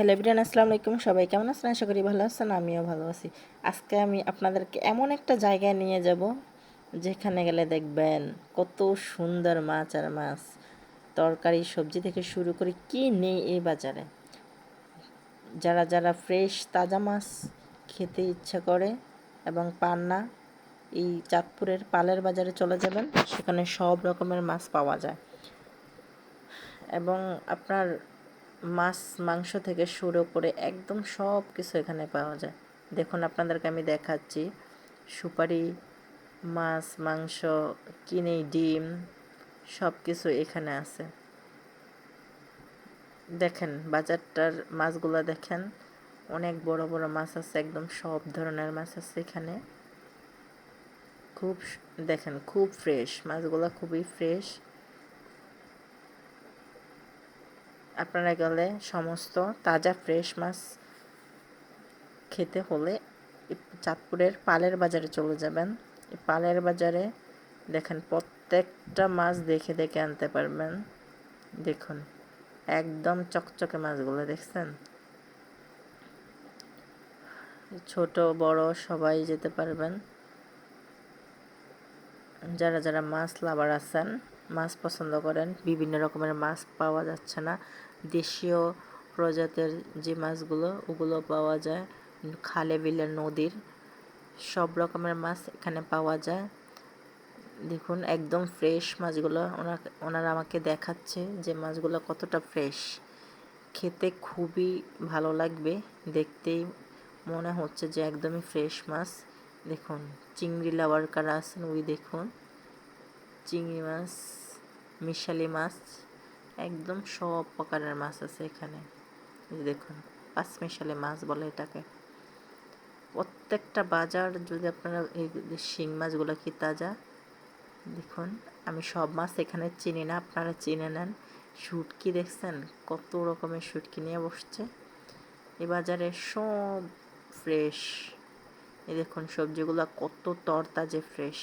Hello everyone আসসালামু আলাইকুম। সবাই কেমন আছেন? আশা করি ভালো আছেন, আমিও ভালো আছি। আজকে আমি আপনাদেরকে এমন একটা জায়গায় নিয়ে যাব, যেখানে গেলে দেখবেন কত সুন্দর মাছ আর মাছ, তরকারি, সবজি থেকে শুরু করে কি নেই এই বাজারে। যারা যারা ফ্রেশ তাজা মাছ খেতে ইচ্ছা করে এবং পান না, এই চাঁদপুরের পালের বাজারে চলে যাবেন, সেখানে সব রকমের মাছ পাওয়া যায়। এবং আপনার মাছ, মাংস থেকে শুরু করে একদম সব কিছু এখানে পাওয়া যায়। দেখুন, আপনাদেরকে আমি দেখাচ্ছি। সুপারি, মাছ, মাংস কিনে ডিম সব কিছু এখানে আছে। দেখেন, বাজারটার মাছগুলো দেখেন। অনেক বড় বড় মাছ আছে, একদম সব ধরনের মাছ আছে এখানে। খুব দেখেন, খুব ফ্রেশ মাছগুলো খুবই ফ্রেশ আপনারা গেলে সমস্ত তাজা ফ্রেশ মাছ খেতে হলে চাঁদপুরের পালের বাজারে চলে যাবেন। পালের বাজারে দেখেন প্রত্যেকটা মাছ দেখে দেখে আনতে পারবেন। দেখুন, একদম চকচকে মাছগুলো, দেখছেন? ছোট, বড়, সবাই যেতে পারবেন। যারা যারা মাছ লাভার আছেন, মাছ পছন্দ করেন, বিভিন্ন রকমের মাছ পাওয়া যাচ্ছে না। দেশীয় প্রজাতির যে মাছগুলো, ওগুলো পাওয়া যায়। খালে বিলে, নদীর সব রকমের মাছ এখানে পাওয়া যায়। দেখুন, একদম ফ্রেশ মাছগুলো ওনার ওনারা আমাকে দেখাচ্ছে যে মাছগুলো কতটা ফ্রেশ খেতে খুবই ভালো লাগবে, দেখতেই মনে হচ্ছে যে একদমই ফ্রেশ মাছ। দেখুন, চিংড়ি লাভার কারা আছেন, ওই দেখুন। চিংড়ি মাছ, মিশালি মাছ। একদম সব প্রকারের মাছ আছে এখানে। দেখুন পাঁচ মিশালি মাছ বলে এটাকে। প্রত্যেকটা বাজার যদি আপনারা এই শিং মাছগুলো কি তাজা? দেখুন, আমি সব মাছ এখানে চিনি না, আপনারা চিনে নেন। শুটকি দেখছেন? কত রকমের শুটকি নিয়ে বসছে। এ বাজারে সব ফ্রেশ। এই দেখুন, সবজিগুলো কত তরতাজে ফ্রেশ।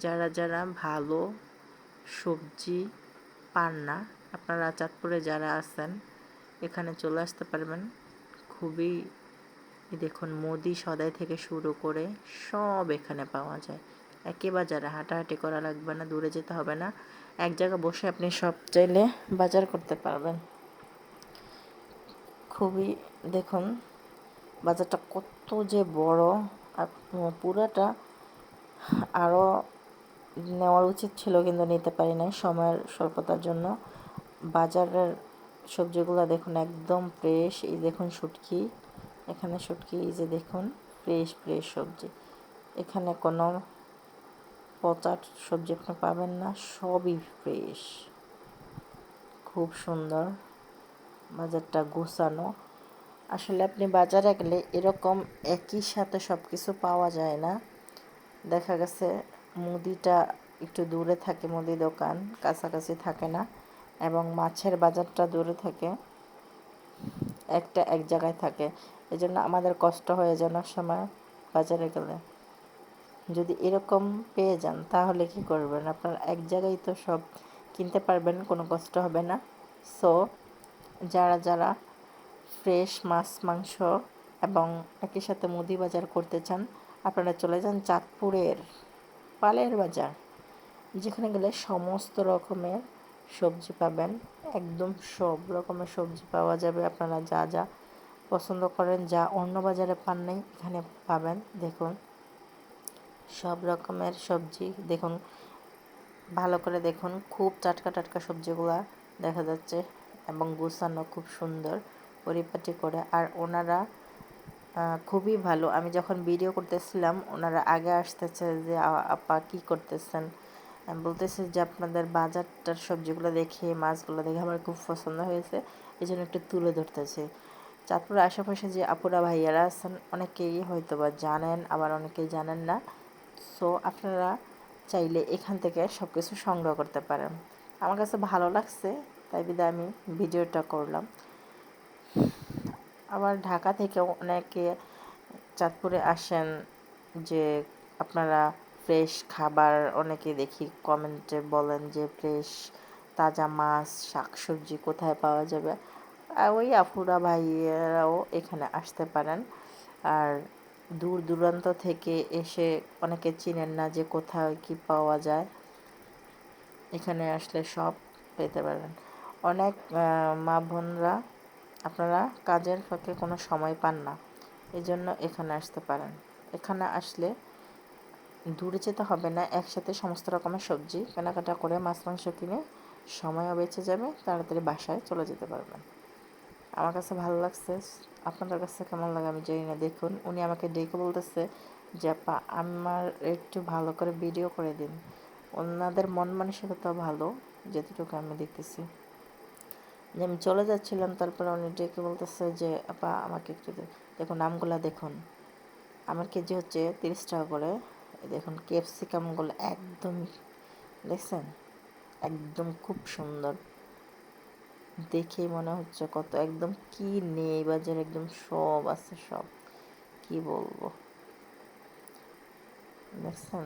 যারা যারা ভালো সবজি পান না। আপনারা চাঁদপুরে যারা আছেন, এখানে চলে আসতে পারবেন। খুবই দেখুন, মুদি সদাই থেকে শুরু করে সব এখানে পাওয়া যায়। একই বাজারে হাঁটাহাঁটি করা লাগবে না, দূরে যেতে হবে না। এক জায়গায় বসে আপনি সব চাইলে বাজার করতে পারবেন। খুবই, দেখুন, বাজারটা কত যে বড়, আর পুরাটা আরও নেওয়ার উচিত ছিল কিন্তু নিতে পারি নাই সময়ের স্বল্পতার জন্য। বাজারের সবজিগুলো দেখুন একদম ফ্রেশ এই দেখুন শুটকি, এখানে শুটকি, এই যে দেখুন ফ্রেশ ফ্রেশ সবজি। এখানে কোনো পচা সবজি আপনি পাবেন না, সবই ফ্রেশ খুব সুন্দর বাজারটা গোছানো। আসলে আপনি বাজারে গেলে এরকম একই সাথে সব কিছু পাওয়া যায় না। দেখা গেছে মুদিটা একটু দূরে থাকে, মুদি দোকান, কাছাকাছি থাকে না এবং মাছের বাজারটা দূরে থাকে, একটা এক জায়গায় থাকে। এই জন্য আমাদের কষ্ট হয়ে যায় সময় বাজারে গেলে। যদি এরকম পেয়ে যান, তাহলে কি করবেন? আপনার এক জায়গায় তো সব কিনতে পারবেন, কোনো কষ্ট হবে না। সো যারা যারা ফ্রেশ মাছ, মাংস এবং একই সাথে মুদি বাজার করতে চান, আপনারা চলে যান চাঁদপুরের পালের বাজার, যেখানে গেলে সমস্ত রকমের সবজি পাবেন। একদম সব রকমের সবজি পাওয়া যাবে। আপনারা যা যা পছন্দ করেন, যা অন্য বাজারে পান নাই, এখানে পাবেন। দেখুন, সব রকমের সবজি। দেখুন, ভালো করে দেখুন, খুব টাটকা টাটকা সবজিগুলা দেখা যাচ্ছে এবং গুছানো খুব সুন্দর, পরিপাটি করে। আর ওনারা খুবই ভালো। আমি যখন ভিডিও করতেছিলাম, ওনারা আগে আসতেছে যে আপা কী করতেছেন? বলতেছে যে, আপনাদের বাজারটার সবজিগুলো দেখে, মাছগুলো দেখে আমার খুব পছন্দ হয়েছে। এই জন্য একটু তুলে ধরতেছে। চাঁদপুরের আশেপাশে যে আপুরা ভাইয়ারা আছেন, অনেকেই হয়তো বা জানেন, আবার অনেকেই জানেন না। সো আপনারা চাইলে এখান থেকে সব কিছু সংগ্রহ করতে পারেন। আমার কাছে ভালো লাগছে, তাই বিদায় আমি ভিডিওটা করলাম। আবার ঢাকা থেকেও অনেকে চাঁদপুরে আসেন যে আপনারা ফ্রেশ খাবার অনেকে দেখি কমেন্টে বলেন যে ফ্রেশ তাজা মাছ, শাকসবজি কোথায় পাওয়া যাবে? ওই আফুরা ভাইয়েরাও এখানে আসতে পারেন। আর দূর দূরান্ত থেকে এসে অনেকে চিনেন না যে কোথায় কি পাওয়া যায়। এখানে আসলে সব পেতে পারেন। অনেক মা বোনরা আপনারা কাজের ফাঁকে কোনো সময় পান না। এই জন্য এখানে আসতে পারেন। এখানে আসলে দূরে যেতে হবে না, একসাথে সমস্ত রকমের সবজি, কেনাকাটা করে মাছ, মাংস কিনে সময়ও বেঁচে যাবে, তাড়াতাড়ি বাসায় চলে যেতে পারবেন। আমার কাছে ভালো লাগছে। আপনাদের কাছে কেমন লাগে আমি জানি না, দেখুন। উনি আমাকে ডেকে বলতেছে যে, আপা, আমার একটু ভালো করে ভিডিও করে দিন। ওনাদের মন মানসিকতা ভালো যেটুকু আমি দেখতেছি। যে আমি চলে যাচ্ছিলাম, তারপরে উনি ডেকে বলতেছে যে, আপা, আমাকে একটু দেখুন নামগুলো দেখুন। আমার কেজি হচ্ছে তিরিশ টাকা করে। দেখুন ক্যাপসিকামগুলো একদম দেখছেন? একদম খুব সুন্দর। দেখে মনে হচ্ছে কত, একদম কি নেই বাজার, একদম সব আছে, সব। কি বলব? দেখছেন?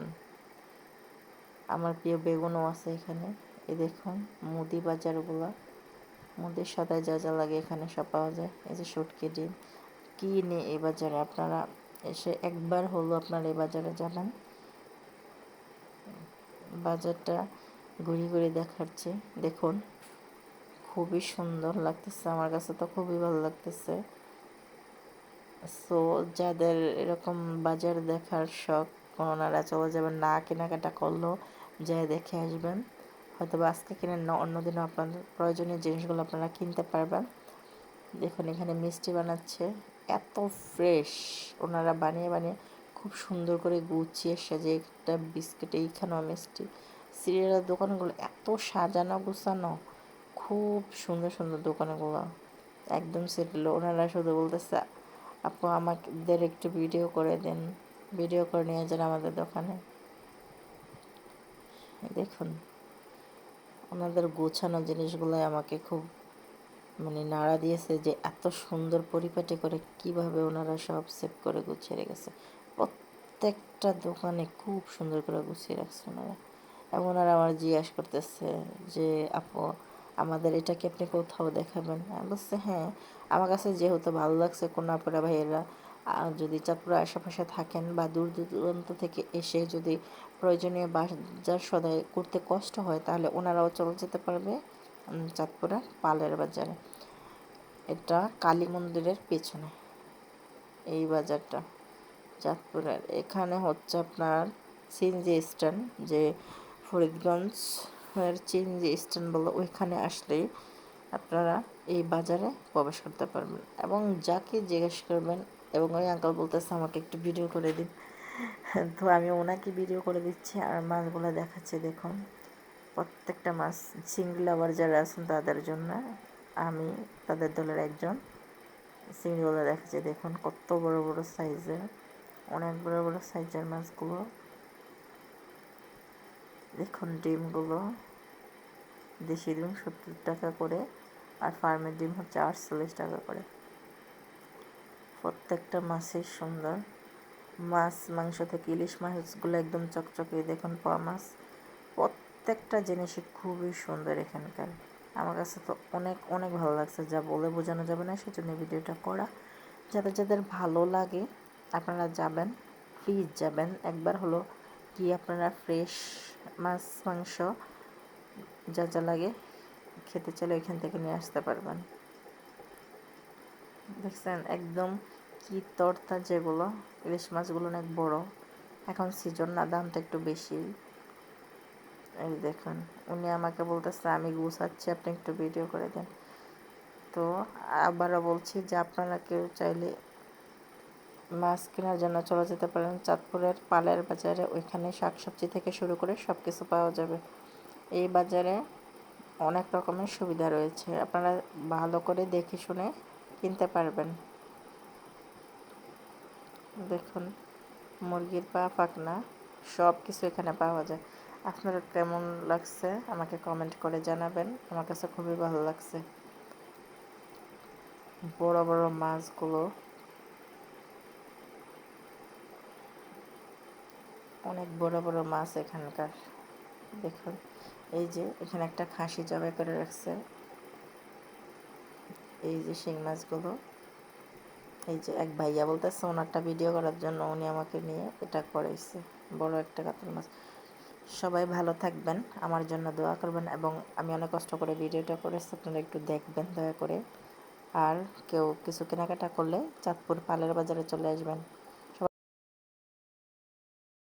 আমার প্রিয় বেগুনও আছে এখানে। এই দেখুন, মুদি বাজারগুলো। মুদির সাথে যা যা লাগে এখানে সব পাওয়া যায়। এই যে শুটকি ডিম। নেই এই বাজারে আপনারা এসে একবার হলো আপনারা এই বাজারে যাবেন? বাজারটা ঘুরে ঘুরে দেখাচ্ছে। দেখুন, খুবই সুন্দর লাগতেছে। আমার কাছে তো খুবই ভালো লাগতেছে। সো, যাদের এরকম বাজার দেখার শখ ওনারা চলে যাবেন না, কেনাকাটা করলেও যাই দেখে আসবেন। হয়তো বা আজকে কিনেন না, অন্যদিনও আপনাদের প্রয়োজনীয় জিনিসগুলো আপনারা কিনতে পারবেন। দেখুন, এখানে মিষ্টি বানাচ্ছে, এত ফ্রেশ ওনারা বানিয়ে বানিয়ে খুব সুন্দর করে গুছিয়ে সেজে একটা বিস্কিট, এইখানেও মিষ্টি। সিরিয়ালের দোকানগুলো এত সাজানো, গুছানো, খুব সুন্দর সুন্দর দোকানগুলো। একদম সেটেল ওনারা শুধু বলতেছে, আপু, আমাদের একটু ভিডিও করে দেন। ভিডিও করে নিয়ে যান আমাদের দোকানে। দেখুন ওনাদের গোছানো জিনিসগুলোই আমাকে খুব মানে নাড়া দিয়েছে যে এত সুন্দর পরিপাটি করে কীভাবে ওনারা সব সেভ করে গুছিয়ে রেখেছে। প্রত্যেকটা দোকানে খুব সুন্দর করে গুছিয়ে রাখছে ওনারা। এবং ওনারা আমার জিজ্ঞাস করতেছে যে, আপু, আমাদের এটাকে আপনি কোথাও দেখাবেন? আমি বলছি হ্যাঁ আমার কাছে যেহেতু ভালো লাগছে কোনাপুরা ভাইয়েরা যদি চাঁদপুরা আশেপাশে থাকেন বা দূর দূরান্ত থেকে এসে যদি প্রয়োজনীয় বাজার সদায় করতে কষ্ট হয়, তাহলে ওনারাও চলে যেতে পারবে চাঁদপুরা পালের বাজারে। এটা কালী মন্দিরের পেছনে, এই বাজারটা, চাঁদপুরের। এখানে হচ্ছে আপনার সিনজি স্ট্যান্ড, যে ফরিদগঞ্জ এর চিনজি স্ট্যান্ড বলো, ওইখানে আসলেই আপনারা এই বাজারে প্রবেশ করতে পারবেন। এবং যাকে জিজ্ঞেস করবেন এবং ওই আঙ্কাল বলতেছে, আমাকে একটু ভিডিও করে দিন। তো আমি ওনাকে ভিডিও করে দিচ্ছি আর মাছগুলো দেখাচ্ছি, দেখুন। প্রত্যেকটা মাছ, চিংড়ি লাভার যারা আছেন তাদের জন্য, আমি তাদের দলের একজন। চিংড়িগুলো দেখাচ্ছি, দেখুন কত বড় বড় সাইজের অনেক বড় বড় সাইজের মাছগুলো। দেখুন ডিমগুলো, দেশি ডিম সত্তর টাকা করে, আর ফার্মের ডিম হচ্ছে আটচল্লিশ টাকা করে। প্রত্যেকটা মাছই সুন্দর। মাছ, মাংস থেকে ইলিশ মাছগুলো একদম চকচকে। দেখুন পোয়া মাছ। প্রত্যেকটা জিনিসই খুবই সুন্দর এখানকার। আমার কাছে তো অনেক অনেক ভালো লাগছে। যা বলে বোঝানো যাবে না, সেজন্য ভিডিওটা করা। যাদের যাদের ভালো লাগে, আপনারা যাবেন প্লিজ যাবেন। একবার হলো কি আপনারা ফ্রেশ মাছ, মাংস যা যা লাগে খেতে চাইলে ওইখান থেকে নিয়ে আসতে পারবেন। দেখছেন, একদম কি তরতা যেগুলো, ইলিশ মাছগুলো অনেক বড়। এখন সিজন না, দামটা একটু বেশি। এই দেখুন, উনি আমাকে বলতেছে, আমি গুছাচ্ছি, আপনি একটু ভিডিও করে দেন। তো আবারও বলছি যে, আপনারা কেউ চাইলে মাছ কেনার জন্য চলে যেতে পারেন। চাঁদপুরের পালের বাজারে ওইখানে শাকসবজি থেকে শুরু করে সব কিছু পাওয়া যাবে। এই বাজারে অনেক রকমের সুবিধা রয়েছে। আপনারা ভালো করে দেখে শুনে কিনতে পারবেন। দেখুন, মুরগির পা পাকনা সব কিছু এখানে পাওয়া যায়। আপনার কেমন লাগছে আমাকে কমেন্ট করে জানাবেন। আমার কাছে খুবই ভালো লাগছে। বড় বড় মাছগুলো অনেক বড় বড় মাছ এখানকার। দেখুন, এই যে এখানে একটা খাসি জবাই করে রাখছে। এই যে শিং মাছগুলো, এই যে এক ভাইয়া বলতেছে ওনারটা ভিডিও করার জন্য উনি আমাকে নিয়ে এটা করেছে বড় একটা কাতল মাছ। সবাই ভালো থাকবেন, আমার জন্য দোয়া করবেন এবং আমি অনেক কষ্ট করে ভিডিওটা করেছি, আপনারা একটু দেখবেন দয়া করে। আর কেউ কিছু কেনাকাটা করলে চাঁদপুর পালের বাজারে চলে আসবেন।